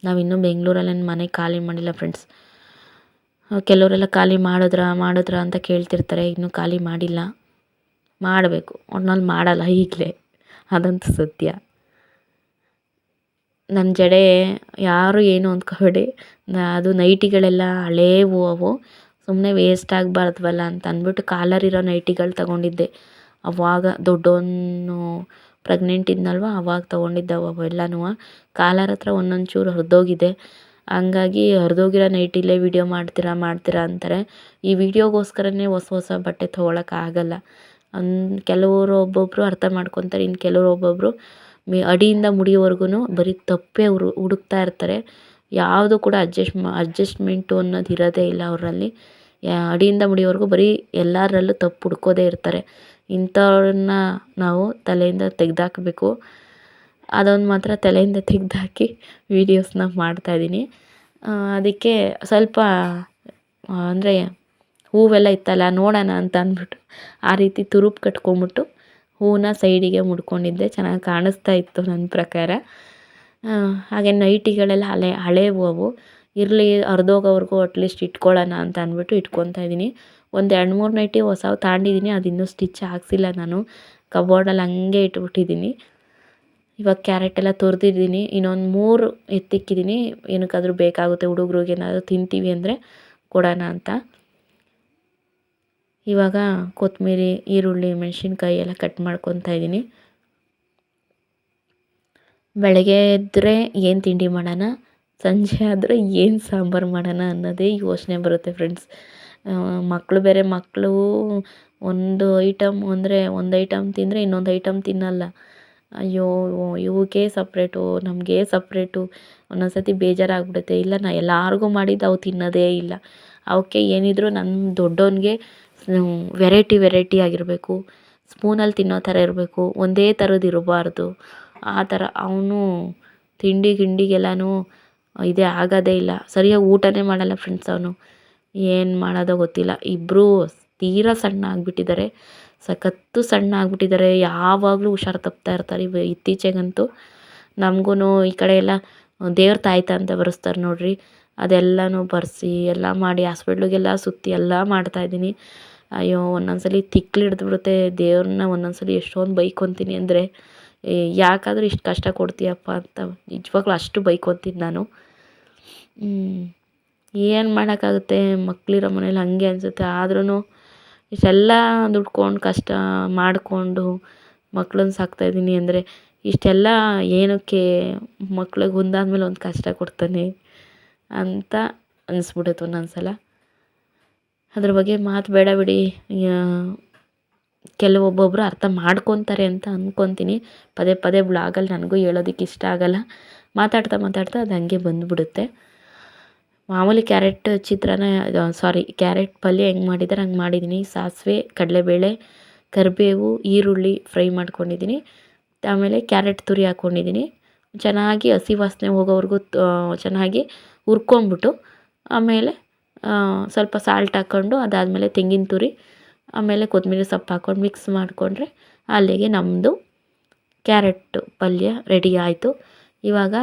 ನಾವಿನ್ನೂ ಬೆಂಗಳೂರಲ್ಲೇನು ಮನೆ ಖಾಲಿ ಮಾಡಿಲ್ಲ ಫ್ರೆಂಡ್ಸ್ ಕೆಲವರೆಲ್ಲ ಖಾಲಿ ಮಾಡಿದ್ರಾ ಮಾಡಿದ್ರಾ ಅಂತ ಕೇಳ್ತಿರ್ತಾರೆ. ಇನ್ನೂ ಖಾಲಿ ಮಾಡಿಲ್ಲ. ಮಾಡಬೇಕು. ಒಟ್ನಲ್ಲಿ ಮಾಡಲ್ಲ ಈಗಲೇ. ಅದಂತೂ ಸತ್ಯ. ನನ್ನ ಜಡೆ ಯಾರು ಏನು ಅಂದ್ಕೋಬೇಡಿ. ಅದು ನೈಟಿಗಳೆಲ್ಲ ಹಳೇವು ಅವು. ಸುಮ್ಮನೆ ವೇಸ್ಟ್ ಆಗಬಾರ್ದಲ್ಲ ಅಂತ ಅಂದ್ಬಿಟ್ಟು ಕಾಲರ್ ಇರೋ ನೈಟಿಗಳು ತಗೊಂಡಿದ್ದೆ. ಅವಾಗ ದೊಡ್ಡೋನು ಪ್ರೆಗ್ನೆಂಟ್ ಇದ್ನಲ್ವ, ಅವಾಗ ತೊಗೊಂಡಿದ್ದವು ಅವೆಲ್ಲನೂ ಕಾಲರ್ ಹತ್ರ ಒಂದೊಂದು ಚೂರು ಹರಿದೋಗಿದೆ. ಹಂಗಾಗಿ ಹರಿದೋಗಿರೋ ನೈಟಿಲೇ ವಿಡಿಯೋ ಮಾಡ್ತೀರಾ ಮಾಡ್ತೀರಾ ಅಂತಾರೆ. ಈ ವಿಡಿಯೋಗೋಸ್ಕರನೇ ಹೊಸ ಹೊಸ ಬಟ್ಟೆ ತೊಗೊಳಕ್ಕಾಗಲ್ಲ ಅನ್ ಕೆಲವರು ಒಬ್ಬೊಬ್ಬರು ಅರ್ಥ ಮಾಡ್ಕೊತಾರೆ ಇನ್ನು ಕೆಲವರು ಒಬ್ಬೊಬ್ಬರು ಮೆ ಅಡಿಯಿಂದ ಮುಡಿಯೋವರೆಗೂ ಬರೀ ತಪ್ಪೇ ಹುರು, ಹುಡುಕ್ತಾ ಇರ್ತಾರೆ. ಯಾವುದು ಕೂಡ ಅಡ್ಜಸ್ಟ್ ಮಾ ಅಡ್ಜಸ್ಟ್ಮೆಂಟು ಅನ್ನೋದು ಇರೋದೇ ಇಲ್ಲ ಅವರಲ್ಲಿ. ಅಡಿಯಿಂದ ಮುಡಿವರೆಗೂ ಬರೀ ಎಲ್ಲರಲ್ಲೂ ತಪ್ಪು ಹುಡ್ಕೋದೇ ಇರ್ತಾರೆ. ಇಂಥವ್ರನ್ನ ನಾವು ತಲೆಯಿಂದ ತೆಗೆದಾಕಬೇಕು. ಅದೊಂದು ಮಾತ್ರ ತಲೆಯಿಂದ ತೆಗೆದಾಕಿ ವೀಡಿಯೋಸ್ನ ಮಾಡ್ತಾಯಿದ್ದೀನಿ ಅದಕ್ಕೆ ಸ್ವಲ್ಪ ಅಂದರೆ ಹೂವೆಲ್ಲ ಇತ್ತಲ್ಲ ನೋಡೋಣ ಅಂತ ಅಂದ್ಬಿಟ್ಟು ಆ ರೀತಿ ತುರುಪು ಕಟ್ಕೊಂಬಿಟ್ಟು ಹೂವನ್ನ ಸೈಡಿಗೆ ಮುಡ್ಕೊಂಡಿದ್ದೆ. ಚೆನ್ನಾಗಿ ಕಾಣಿಸ್ತಾ ಇತ್ತು ನನ್ನ ಪ್ರಕಾರ. ಹಾಗೆ ನೈಟಿಗಳೆಲ್ಲ ಹಳೆ ಹಳೆವು ಅವು ಇರಲಿ ಹರ್ದೋಗೋವರೆಗೂ ಅಟ್ಲೀಸ್ಟ್ ಇಟ್ಕೊಳ್ಳೋಣ ಅಂತ ಅಂದ್ಬಿಟ್ಟು ಇಟ್ಕೊತಾ ಇದ್ದೀನಿ. ಒಂದು ಎರಡು ಮೂರು ನೈಟಿ ಹೊಸವು ತಗೊಂಡಿದ್ದೀನಿ ಅದು ಇನ್ನೂ ಸ್ಟಿಚ್ ಹಾಕ್ಸಿಲ್ಲ ನಾನು. ಕಬೋರ್ಡಲ್ಲಿ ಹಂಗೆ ಇಟ್ಬಿಟ್ಟಿದ್ದೀನಿ ಇವಾಗ ಕ್ಯಾರೆಟ್ ಎಲ್ಲ ತುರಿದಿದ್ದೀನಿ ಇನ್ನೊಂದು ಮೂರು ಎತ್ತಿಕ್ಕಿದ್ದೀನಿ ಏನಕ್ಕಾದರೂ ಬೇಕಾಗುತ್ತೆ, ಹುಡುಗ್ರಿಗೆ ಏನಾದರೂ ತಿಂತೀವಿ ಅಂದರೆ ಕೊಡೋಣ ಅಂತ. ಇವಾಗ ಕೊತ್ತಂಬರಿ ಈರುಳ್ಳಿ, ಮೆಣಸಿನ್ಕಾಯಿ ಎಲ್ಲ ಕಟ್ ಮಾಡ್ಕೊತಾ ಇದ್ದೀನಿ. ಬೆಳಗ್ಗೆ ಎದ್ದರೆ ಏನು ತಿಂಡಿ ಮಾಡೋಣ? ಸಂಜೆ ಆದರೆ ಏನು ಸಾಂಬಾರು ಮಾಡೋಣ ಅನ್ನೋದೇ ಯೋಚನೆ ಬರುತ್ತೆ ಫ್ರೆಂಡ್ಸ್ ಮಕ್ಕಳು ಬೇರೆ ಮಕ್ಕಳು ಒಂದು ಐಟಮ್ ಅಂದರೆ ಒಂದು ಐಟಮ್ ತಿಂದರೆ ಇನ್ನೊಂದು ಐಟಮ್ ತಿನ್ನಲ್ಲ. ಅಯ್ಯೋ ಇವಕ್ಕೆ ಸಪ್ರೇಟು ನಮಗೆ ಸಪ್ರೇಟು ಒಂದೊಂದು ಸತಿ ಬೇಜಾರಾಗ್ಬಿಡುತ್ತೆ. ಇಲ್ಲ, ನಾ ಎಲ್ಲರಿಗೂ ಮಾಡಿದ್ದು ಅವು ತಿನ್ನೋದೇ ಇಲ್ಲ. ಅವಕ್ಕೆ ಏನಿದ್ರು ನನ್ನ ದೊಡ್ಡವನಿಗೆ ವೆರೈಟಿ ವೆರೈಟಿ ಆಗಿರಬೇಕು. ಸ್ಪೂನಲ್ಲಿ ತಿನ್ನೋ ಥರ ಇರಬೇಕು. ಒಂದೇ ಥರದ್ದು ಇರಬಾರ್ದು. ಆ ಥರ ಅವನು ತಿಂಡಿ ಗಿಂಡಿಗೆಲ್ಲನೂ ಇದೇ ಆಗೋದೇ ಇಲ್ಲ. ಸರಿಯಾಗಿ ಊಟನೇ ಮಾಡಲ್ಲ ಫ್ರೆಂಡ್ಸ್ ಅವನು. ಏನು ಮಾಡೋದೋ ಗೊತ್ತಿಲ್ಲ. ಇಬ್ಬರೂ ತೀರಾ ಸಣ್ಣ ಆಗಿಬಿಟ್ಟಿದ್ದಾರೆ. ಸಖತ್ತು ಸಣ್ಣ ಆಗಿಬಿಟ್ಟಿದ್ದಾರೆ. ಯಾವಾಗಲೂ ಹುಷಾರು ತಪ್ತಾ ಇರ್ತಾರೆ ಇವ ಇತ್ತೀಚೆಗಂತೂ. ನಮಗೂ ಈ ಕಡೆ ಎಲ್ಲ, ದೇವ್ರ ತಾಯ್ತ ಅಂತ ಬರೆಸ್ತಾರೆ ನೋಡಿರಿ. ಅದೆಲ್ಲನೂ ಬರೆಸಿ, ಎಲ್ಲ ಮಾಡಿ, ಹಾಸ್ಪಿಟ್ಲಿಗೆಲ್ಲ ಸುತ್ತಿ ಎಲ್ಲ ಮಾಡ್ತಾಯಿದ್ದೀನಿ ಅಯ್ಯೋ, ಒಂದೊಂದ್ಸಲಿ ಸಲ ತಿಕ್ಲು ಹಿಡ್ದ್ಬಿಡುತ್ತೆ ದೇವ್ರನ್ನ ಒಂದೊಂದ್ಸಲಿ ಸಲ ಎಷ್ಟೊಂದು ಬೈಕೊತೀನಿ ಅಂದರೆ. ಯಾಕಾದರೂ ಇಷ್ಟು ಕಷ್ಟ ಕೊಡ್ತೀಯಪ್ಪ ಅಂತ ನಿಜವಾಗ್ಲೂ ಅಷ್ಟು ಬೈಕೊತೀನಿ ನಾನು. ಏನು ಮಾಡೋಕ್ಕಾಗುತ್ತೆ? ಮಕ್ಕಳಿರೋ ಮನೇಲಿ ಹಾಗೆ ಅನಿಸುತ್ತೆ. ಆದ್ರೂ ಇಷ್ಟೆಲ್ಲ ದುಡ್ಕೊಂಡು ಕಷ್ಟ ಮಾಡಿಕೊಂಡು ಮಕ್ಳನ್ನ ಸಾಕ್ತಾಯಿದ್ದೀನಿ ಅಂದರೆ ಇಷ್ಟೆಲ್ಲ ಏನಕ್ಕೆ ಮಕ್ಳಿಗೆ ಒಂದಾದ್ಮೇಲೆ ಒಂದು ಕಷ್ಟ ಕೊಡ್ತಾನೆ ಅಂತ ಅನಿಸ್ಬಿಡುತ್ತೆ ಒಂದೊಂದು ಸಲ ಅದ್ರ ಬಗ್ಗೆ ಮಾತು ಬೇಡ ಬಿಡಿ. ಕೆಲವೊಬ್ಬೊಬ್ಬರು ಅರ್ಥ ಮಾಡ್ಕೊತಾರೆ ಅಂತ ಅಂದ್ಕೊತೀನಿ ಪದೇ ಪದೇ ಬ್ಲಾಗಲ್ಲಿ ನನಗೂ ಹೇಳೋದಕ್ಕೆ ಇಷ್ಟ ಆಗಲ್ಲ. ಮಾತಾಡ್ತಾ ಮಾತಾಡ್ತಾ ಅದು ಹಂಗೆ ಬಂದುಬಿಡುತ್ತೆ. ಮಾಮೂಲಿ ಕ್ಯಾರೆಟ್ ಚಿತ್ರಾನ್ನ ಸಾರಿ ಕ್ಯಾರೆಟ್ ಪಲ್ಯ ಹೆಂಗೆ ಮಾಡಿದ್ದಾರೆ ಹಂಗೆ ಮಾಡಿದ್ದೀನಿ. ಸಾಸಿವೆ, ಕಡಲೆಬೇಳೆ, ಕರಿಬೇವು, ಈರುಳ್ಳಿ ಫ್ರೈ ಮಾಡ್ಕೊಂಡಿದ್ದೀನಿ. ಆಮೇಲೆ ಕ್ಯಾರೆಟ್ ತುರಿ ಹಾಕ್ಕೊಂಡಿದ್ದೀನಿ ಚೆನ್ನಾಗಿ ಹಸಿ ವಾಸನೆ ಹೋಗೋವರೆಗೂ ಚೆನ್ನಾಗಿ ಹುರ್ಕೊಂಬಿಟ್ಟು ಆಮೇಲೆ ಸ್ವಲ್ಪ ಸಾಲ್ಟ್ ಹಾಕ್ಕೊಂಡು ಅದಾದಮೇಲೆ ತೆಂಗಿನ ತುರಿ ಆಮೇಲೆ ಕೊತ್ತಂಬರಿ ಸೊಪ್ಪು ಹಾಕ್ಕೊಂಡು ಮಿಕ್ಸ್ ಮಾಡಿಕೊಂಡ್ರೆ ಅಲ್ಲಿಗೆ ನಮ್ಮದು ಕ್ಯಾರೆಟ್ ಪಲ್ಯ ರೆಡಿ ಆಯಿತು. ಇವಾಗ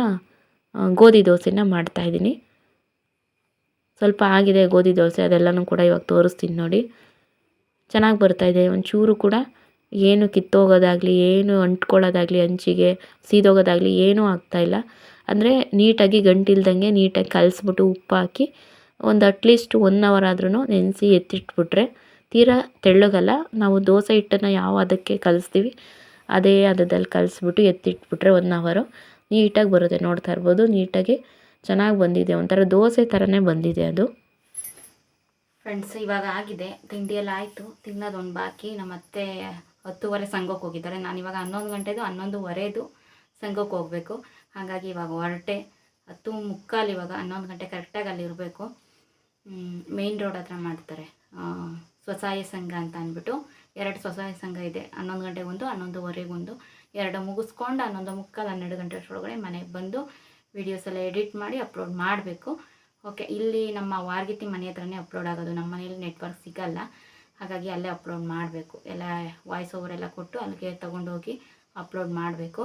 ಗೋಧಿ ದೋಸೆನ ಮಾಡ್ತಾಯಿದ್ದೀನಿ ಸ್ವಲ್ಪ ಆಗಿದೆ ಗೋಧಿ ದೋಸೆ, ಅದೆಲ್ಲನೂ ಕೂಡ ಇವಾಗ ತೋರಿಸ್ತೀನಿ ನೋಡಿ. ಚೆನ್ನಾಗಿ ಬರ್ತಾಯಿದೆ ಒಂಚೂರು ಕೂಡ ಏನು ಕಿತ್ತೋಗೋದಾಗಲಿ, ಏನು ಅಂಟ್ಕೊಳ್ಳೋದಾಗಲಿ ಹಂಚಿಗೆ ಸೀದೋಗೋದಾಗಲಿ ಏನೂ ಆಗ್ತಾಯಿಲ್ಲ ಅಂದರೆ ನೀಟಾಗಿ ಗಂಟಿಲ್ದಂಗೆ ನೀಟಾಗಿ ಕಲಿಸ್ಬಿಟ್ಟು ಉಪ್ಪು ಹಾಕಿ ಒಂದು ಅಟ್ಲೀಸ್ಟ್ ಒನ್ ಅವರ್ ಆದ್ರೂ ನೆನೆಸಿ ಎತ್ತಿಟ್ಬಿಟ್ರೆ ತೀರಾ ತೆಳ್ಳಗಲ್ಲ. ನಾವು ದೋಸೆ ಹಿಟ್ಟನ್ನು ಯಾವ ಅದಕ್ಕೆ ಕಲಿಸ್ತೀವಿ, ಅದೇ ಅದದಲ್ಲಿ ಕಲಿಸ್ಬಿಟ್ಟು ಎತ್ತಿಟ್ಬಿಟ್ರೆ ಒನ್ ಅವರು. ನೀಟಾಗಿ ಬರುತ್ತೆ, ನೋಡ್ತಾ ಇರ್ಬೋದು. ನೀಟಾಗಿ ಚೆನ್ನಾಗಿ ಬಂದಿದೆ, ಒಂಥರ ದೋಸೆ ಥರನೇ ಬಂದಿದೆ ಅದು. ಫ್ರೆಂಡ್ಸ್ ಇವಾಗ ಆಗಿದೆ. ತಿಂಡಿ ಎಲ್ಲ ಆಯಿತು. ತಿನ್ನೋದು ಒಂದು ಬಾಕಿ. ನಮ್ಮ ಅತ್ತೆ ಹತ್ತುವರೆ ಸಂಘಕ್ಕೆ ಹೋಗಿದ್ದಾರೆ. ನಾನು ಇವಾಗ ಹನ್ನೊಂದು ಗಂಟೆದು, ಹನ್ನೊಂದುವರೆದು ಸಂಘಕ್ಕೆ ಹೋಗಬೇಕು. ಹಾಗಾಗಿ ಇವಾಗ ಹೊರಟೆ. ಹತ್ತು ಮುಕ್ಕಾಲು ಇವಾಗ ಹನ್ನೊಂದು ಗಂಟೆ ಕರೆಕ್ಟಾಗಿ ಅಲ್ಲಿ ಇರಬೇಕು ಮೇಯ್ನ್ ರೋಡ್ ಹತ್ರ ಮಾಡ್ತಾರೆ. ಸ್ವಸಹಾಯ ಸಂಘ ಅಂತ ಅಂದ್ಬಿಟ್ಟು ಎರಡು ಸ್ವಸಹಾಯ ಸಂಘ ಇದೆ. ಹನ್ನೊಂದು ಗಂಟೆಗೆ ಒಂದು ಹನ್ನೊಂದುವರೆಗೊಂದು. ಎರಡು ಮುಗಿಸ್ಕೊಂಡು ಹನ್ನೊಂದು ಮುಕ್ಕಾಲು ಹನ್ನೆರಡು ಗಂಟೆ ಅಷ್ಟರೊಳಗಡೆ ಮನೆಗೆ ಬಂದು ವೀಡಿಯೋಸ್ ಎಲ್ಲ ಎಡಿಟ್ ಮಾಡಿ ಅಪ್ಲೋಡ್ ಮಾಡಬೇಕು. ಓಕೆ ಇಲ್ಲಿ ನಮ್ಮ ವಾರ್ಗಿತಿ ಮನೆ ಹತ್ರನೇ ಅಪ್ಲೋಡ್ ಆಗೋದು. ನಮ್ಮ ಮನೇಲಿ ನೆಟ್ವರ್ಕ್ ಸಿಗಲ್ಲ. ಹಾಗಾಗಿ ಅಲ್ಲೇ ಅಪ್ಲೋಡ್ ಮಾಡಬೇಕು. ಎಲ್ಲ ವಾಯ್ಸ್ ಓವರ್ ಎಲ್ಲ ಕೊಟ್ಟು ಅಲ್ಲಿಗೆ ತೊಗೊಂಡೋಗಿ ಅಪ್ಲೋಡ್ ಮಾಡಬೇಕು.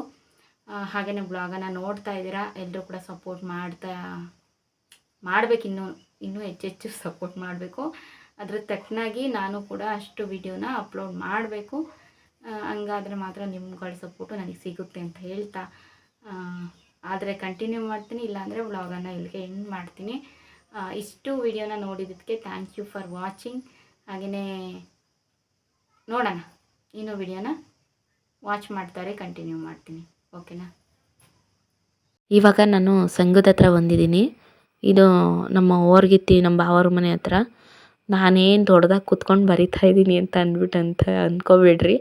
ಹಾಗೆಯೇ ಬ್ಲಾಗನ್ನು ನೋಡ್ತಾ ಇದ್ದೀರಾ? ಎಲ್ಲರೂ ಕೂಡ ಸಪೋರ್ಟ್ ಮಾಡ್ತಾ, ಮಾಡಬೇಕು. ಇನ್ನೂ ಇನ್ನೂ ಹೆಚ್ಚೆಚ್ಚು ಸಪೋರ್ಟ್ ಮಾಡಬೇಕು. ಅದ್ರ ತಕ್ಕನಾಗಿ ನಾನು ಕೂಡ ಅಷ್ಟು ವಿಡಿಯೋನ ಅಪ್ಲೋಡ್ ಮಾಡಬೇಕು. ಹಂಗಾದ್ರೆ ಮಾತ್ರ ನಿಮ್ಗಳ ಸಪೋರ್ಟು ನನಗೆ ಸಿಗುತ್ತೆ ಅಂತ ಹೇಳ್ತಾ. ಆದರೆ ಕಂಟಿನ್ಯೂ ಮಾಡ್ತೀನಿ, ಇಲ್ಲಾಂದರೆ ವ್ಲಾಗನ್ನು ಇಲ್ಲಿಗೆ ಎಂಡ್ ಮಾಡ್ತೀನಿ. ಇಷ್ಟು ವಿಡಿಯೋನ ನೋಡಿದ್ದಕ್ಕೆ ಥ್ಯಾಂಕ್ ಯು ಫಾರ್ ವಾಚಿಂಗ್ ಹಾಗೆಯೇ ನೋಡೋಣ, ಇನ್ನೂ ವಿಡಿಯೋನ ವಾಚ್ ಮಾಡ್ತಾರೆ ಕಂಟಿನ್ಯೂ ಮಾಡ್ತೀನಿ. ಓಕೆನಾ ಇವಾಗ ನಾನು ಸಂಘದ ಹತ್ರ ಬಂದಿದ್ದೀನಿ. ಇದು ನಮ್ಮ ಓರ್ಗಿತ್ತಿ ನಮ್ಮ ಭಾವರ ಮನೆ ಹತ್ರ. ನಾನೇನು ದೊಡ್ಡದಾಗಿ ಕೂತ್ಕೊಂಡು ಬರಿತಾ ಇದ್ದೀನಿ ಅಂತ ಅಂದ್ಬಿಟ್ಟು ಅಂತ ಅಂದ್ಕೋಬೇಡ್ರಿ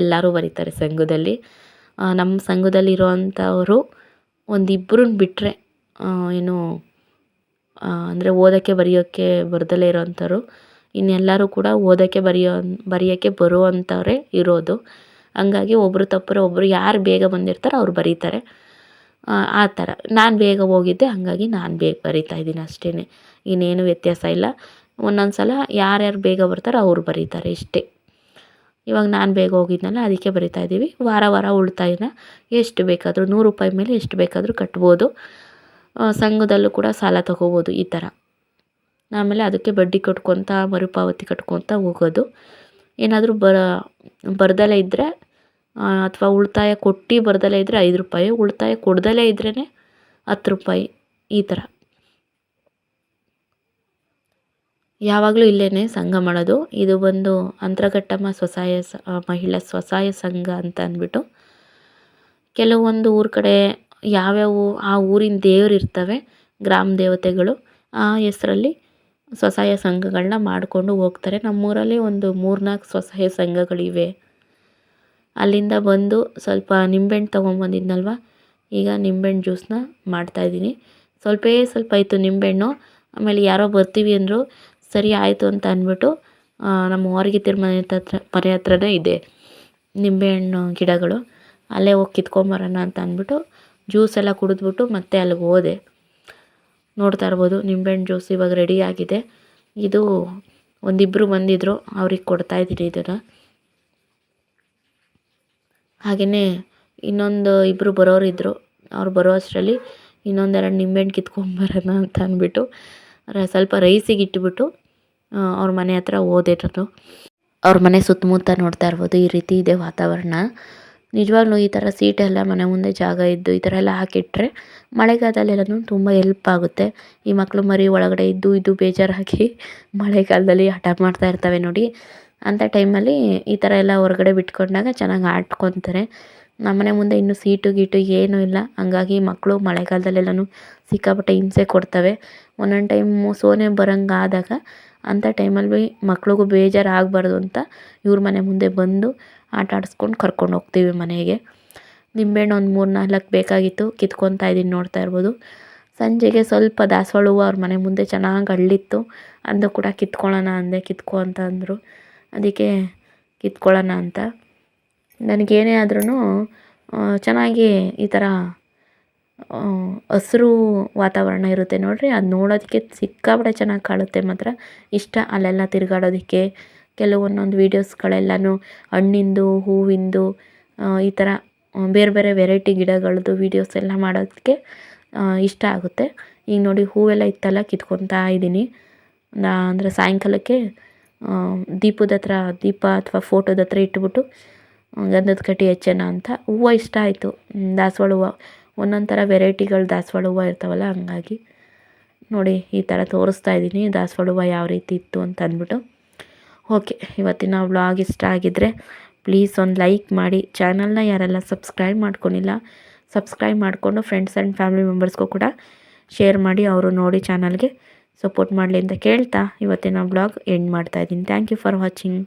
ಎಲ್ಲರೂ ಬರೀತಾರೆ ಸಂಘದಲ್ಲಿ. ನಮ್ಮ ಸಂಘದಲ್ಲಿ ಇರೋವಂಥವರು ಒಂದಿಬ್ಬರನ್ನ ಬಿಟ್ಟರೆ ಏನು ಅಂದರೆ ಓದೋಕ್ಕೆ ಬರೆಯೋಕ್ಕೆ ಬರದಲೇ ಇರೋವಂಥವ್ರು ಇನ್ನೆಲ್ಲರೂ ಕೂಡ ಓದೋಕ್ಕೆ ಬರೆಯೋ, ಬರೆಯೋಕ್ಕೆ ಬರುವಂಥವರೇ ಇರೋದು. ಹಂಗಾಗಿ ಒಬ್ಬರು ತಪ್ಪರೆ ಒಬ್ಬರು ಯಾರು ಬೇಗ ಬಂದಿರ್ತಾರೋ ಅವ್ರು ಬರೀತಾರೆ. ಆ ಥರ. ನಾನು ಬೇಗ ಹೋಗಿದ್ದೆ, ಹಾಗಾಗಿ ನಾನು ಬೇಗ ಬರಿತಾ ಇದ್ದೀನಿ ಅಷ್ಟೇ ಇನ್ನೇನು ವ್ಯತ್ಯಾಸ ಇಲ್ಲ. ಒಂದೊಂದು ಸಲ ಯಾರ್ಯಾರು ಬೇಗ ಬರ್ತಾರೋ ಅವ್ರು ಬರೀತಾರೆ ಇಷ್ಟೇ. ಇವಾಗ ನಾನು ಬೇಗ ಹೋಗಿದ್ನಲ್ಲ, ಅದಕ್ಕೆ ಬರಿತಾ ಇದ್ದೀವಿ. ವಾರ ವಾರ ಉಳಿತಾಯನ ಎಷ್ಟು ಬೇಕಾದರೂ ನೂರು ರೂಪಾಯಿ ಮೇಲೆ ಎಷ್ಟು ಬೇಕಾದರೂ ಕಟ್ಬೋದು. ಸಂಘದಲ್ಲೂ ಕೂಡ ಸಾಲ ತಗೋಬೋದು ಈ ಥರ. ಆಮೇಲೆ ಅದಕ್ಕೆ ಬಡ್ಡಿ ಕಟ್ಕೊತ, ಮರುಪಾವತಿ ಕಟ್ಕೊತ ಹೋಗೋದು. ಏನಾದರೂ ಬರ, ಬರ್ದಲೇ ಇದ್ದರೆ ಅಥವಾ ಉಳಿತಾಯ ಕೊಟ್ಟು ಬರ್ದಲೇ ಇದ್ದರೆ ಐದು ರೂಪಾಯಿ, ಉಳಿತಾಯ ಕೊಡ್ದಲೇ ಇದ್ರೇ ಹತ್ತು ರೂಪಾಯಿ ಈ ಥರ. ಯಾವಾಗಲೂ ಇಲ್ಲೇ ಸಂಘ ಮಾಡೋದು. ಇದು ಬಂದು ಅಂತರಘಟ್ಟಮ್ಮ ಸ್ವಸಹಾಯ ಸ ಮಹಿಳಾ ಸ್ವಸಹಾಯ ಸಂಘ ಅಂತ ಅಂದ್ಬಿಟ್ಟು ಕೆಲವೊಂದು ಊರ ಕಡೆ ಯಾವ್ಯಾವ ಆ ಊರಿನ ದೇವ್ರು ಇರ್ತವೆ, ಗ್ರಾಮ ದೇವತೆಗಳು, ಆ ಹೆಸರಲ್ಲಿ ಸ್ವಸಹಾಯ ಸಂಘಗಳನ್ನ ಮಾಡಿಕೊಂಡು ಹೋಗ್ತಾರೆ. ನಮ್ಮೂರಲ್ಲಿ ಒಂದು ಮೂರ್ನಾಲ್ಕು ಸ್ವಸಹಾಯ ಸಂಘಗಳಿವೆ. ಅಲ್ಲಿಂದ ಬಂದು ಸ್ವಲ್ಪ ನಿಂಬೆಹಣ್ಣು ತೊಗೊಂಬಂದಿದ್ನಲ್ವ? ಈಗ ನಿಂಬೆಹಣ್ಣು ಜ್ಯೂಸ್ನ ಮಾಡ್ತಾಯಿದ್ದೀನಿ ಸ್ವಲ್ಪೇ ಸ್ವಲ್ಪ ಇತ್ತು ನಿಂಬೆಹಣ್ಣು. ಆಮೇಲೆ ಯಾರೋ ಬರ್ತೀವಿ ಅಂದರು ಸರಿ ಆಯಿತು ಅಂತ ಅಂದ್ಬಿಟ್ಟು ನಮ್ಮ ಹೊರಗಿತ್ತಿರ ಮನೆ ಹತ್ರ, ಮನೆ ಹತ್ರನೇ ಇದೆ ನಿಂಬೆಹಣ್ಣು ಗಿಡಗಳು. ಅಲ್ಲೇ ಹೋಗಿ ಕಿತ್ಕೊಂಬರೋಣ ಅಂತ ಅಂದ್ಬಿಟ್ಟು ಜ್ಯೂಸ್ ಎಲ್ಲ ಕುಡಿದ್ಬಿಟ್ಟು ಮತ್ತೆ ಅಲ್ಲಿಗೆ ಹೋದೆ. ನೋಡ್ತಾ ಇರ್ಬೋದು, ನಿಂಬೆಹಣ್ಣು ಜ್ಯೂಸ್ ಇವಾಗ ರೆಡಿ ಆಗಿದೆ. ಇದು ಒಂದಿಬ್ಬರು ಬಂದಿದ್ದರು ಅವ್ರಿಗೆ ಕೊಡ್ತಾಯಿದ್ದೀನಿ ಇದನ್ನು. ಹಾಗೆಯೇ ಇನ್ನೊಂದು ಇಬ್ಬರು ಬರೋರಿದ್ದರು ಅವ್ರು ಬರೋ ಅಷ್ಟರಲ್ಲಿ ಇನ್ನೊಂದೆರಡು ನಿಂಬೆಹಣ್ಣು ಕಿತ್ಕೊಂಬರೋಣ ಅಂತ ಅಂದ್ಬಿಟ್ಟು ಸ್ವಲ್ಪ ರೈಸಿಗೆ ಇಟ್ಬಿಟ್ಟು ಅವ್ರ ಮನೆ ಹತ್ರ ಓದಿರೋರು ಅವ್ರ ಮನೆ ಸುತ್ತಮುತ್ತ ನೋಡ್ತಾ ಇರ್ಬೋದು, ಈ ರೀತಿ ಇದೆ ವಾತಾವರಣ. ನಿಜವಾಗ್ಲೂ ಈ ಥರ ಸೀಟೆಲ್ಲ ಮನೆ ಮುಂದೆ ಜಾಗ ಇದ್ದು, ಈ ಥರ ಎಲ್ಲ ಹಾಕಿಟ್ರೆ ಮಳೆಗಾಲದಲ್ಲೆಲ್ಲನೂ ತುಂಬ ಹೆಲ್ಪ್ ಆಗುತ್ತೆ. ಈ ಮಕ್ಕಳು ಮರಿ ಒಳಗಡೆ ಇದ್ದು ಇದ್ದು ಬೇಜಾರಾಗಿ ಮಳೆಗಾಲದಲ್ಲಿ ಹಠ ಮಾಡ್ತಾ ಇರ್ತವೆ ನೋಡಿ. ಅಂಥ ಟೈಮಲ್ಲಿ ಈ ಥರ ಎಲ್ಲ ಹೊರಗಡೆ ಬಿಟ್ಕೊಂಡಾಗ ಚೆನ್ನಾಗಿ ಆಡ್ಕೊತಾರೆ. ನಮ್ಮನೆ ಮುಂದೆ ಇನ್ನೂ ಸೀಟು ಗೀಟು ಏನೂ ಇಲ್ಲ. ಹಂಗಾಗಿ ಮಕ್ಕಳು ಮಳೆಗಾಲದಲ್ಲೆಲ್ಲನೂ ಸಿಕ್ಕಾಪಟ್ಟೆ ಹಿಂಸೆ ಕೊಡ್ತವೆ. ಒಂದೊಂದು ಟೈಮು ಸೋನೆ ಬರೋಂಗೆ ಆದಾಗ ಅಂಥ ಟೈಮಲ್ಲಿ ಮಕ್ಳಿಗೂ ಬೇಜಾರು ಆಗಬಾರ್ದು ಅಂತ ಇವ್ರ ಮನೆ ಮುಂದೆ ಬಂದು ಆಟ ಆಡಿಸ್ಕೊಂಡು ಕರ್ಕೊಂಡು ಹೋಗ್ತೀವಿ ಮನೆಗೆ. ನಿಂಬೆಹಣ್ಣು ಒಂದು ಮೂರು ನಾಲ್ಕು ಬೇಕಾಗಿತ್ತು, ಕಿತ್ಕೊತಾ ಇದ್ದೀನಿ ನೋಡ್ತಾ ಇರ್ಬೋದು. ಸಂಜೆಗೆ ಸ್ವಲ್ಪ ದಾಸವಾಳ ಹೂವು ಅವ್ರ ಮನೆ ಮುಂದೆ ಚೆನ್ನಾಗಿ ಅರಳಿತ್ತು ಅಂದು ಕೂಡ ಕಿತ್ಕೊಳ್ಳೋಣ ಅಂದೆ, ಕಿತ್ಕೊ ಅಂತ ಅಂದರು. ಅದಕ್ಕೆ ಕಿತ್ಕೊಳ್ಳೋಣ ಅಂತ. ನನಗೇನೇ ಆದ್ರೂ ಚೆನ್ನಾಗಿ ಈ ಥರ ಹಸ್ರು ವಾತಾವರಣ ಇರುತ್ತೆ ನೋಡಿರಿ, ಅದು ನೋಡೋದಕ್ಕೆ ಸಿಕ್ಕಾಪಟ್ಟೆ ಚೆನ್ನಾಗಿ ಕಾಣುತ್ತೆ ಮಾತ್ರ. ಇಷ್ಟ, ಅಲ್ಲೆಲ್ಲ ತಿರುಗಾಡೋದಕ್ಕೆ ಕೆಲವೊಂದೊಂದು ವೀಡಿಯೋಸ್ಗಳೆಲ್ಲನೂ ಹಣ್ಣಿಂದು, ಹೂವಿಂದು ಈ ಥರ ಬೇರೆ ಬೇರೆ ವೆರೈಟಿ ಗಿಡಗಳದ್ದು ವೀಡಿಯೋಸ್ ಎಲ್ಲ ಮಾಡೋದಕ್ಕೆ ಇಷ್ಟ ಆಗುತ್ತೆ. ಈಗ ನೋಡಿ ಹೂವೆಲ್ಲ ಇತ್ತಲ್ಲ, ಕಿತ್ಕೊತಾ ಇದ್ದೀನಿ. ನಾ, ಅಂದರೆ ಸಾಯಂಕಾಲಕ್ಕೆ ದೀಪದ ಹತ್ರ, ದೀಪ ಅಥವಾ ಫೋಟೋದ ಹತ್ರ ಇಟ್ಬಿಟ್ಟು ಗಂಧದ ಕಟ್ಟಿ ಹಚ್ಚೋಣ ಅಂತ. ಹೂವು ಇಷ್ಟ ಆಯಿತು. ದಾಸವಾಳ ಹೂವು. ಒಂದೊಂದು ಥರ ವೆರೈಟಿಗಳು ದಾಸವಾಳ ಹೂವು ಇರ್ತಾವಲ್ಲ, ಹಂಗಾಗಿ ನೋಡಿ ಈ ಥರ ತೋರಿಸ್ತಾ ಇದ್ದೀನಿ, ದಾಸವಾಳ ಹೂವು ಯಾವ ರೀತಿ ಇತ್ತು ಅಂತ ಅಂದ್ಬಿಟ್ಟು. ಓಕೆ, ಇವತ್ತಿನ ವ್ಲಾಗ್ ಇಷ್ಟ ಆಗಿದ್ದರೆ ಪ್ಲೀಸ್ ಒಂದು ಲೈಕ್ ಮಾಡಿ, ಚಾನಲ್ನ ಯಾರೆಲ್ಲ ಸಬ್ಸ್ಕ್ರೈಬ್ ಮಾಡ್ಕೊಂಡಿಲ್ಲ, ಸಬ್ಸ್ಕ್ರೈಬ್ ಮಾಡಿಕೊಂಡು ಫ್ರೆಂಡ್ಸ್ ಆ್ಯಂಡ್ ಫ್ಯಾಮಿಲಿ ಮೆಂಬರ್ಸ್ಗೂ ಕೂಡ ಶೇರ್ ಮಾಡಿ, ಅವರು ನೋಡಿ ಚಾನಲ್ಗೆ ಸಪೋರ್ಟ್ ಮಾಡಲಿ ಅಂತ ಕೇಳ್ತಾ ಇವತ್ತಿನ ಬ್ಲಾಗ್ ಎಂಡ್ ಮಾಡ್ತಾಯಿದ್ದೀನಿ ಥ್ಯಾಂಕ್ ಯು ಫಾರ್ ವಾಚಿಂಗ್.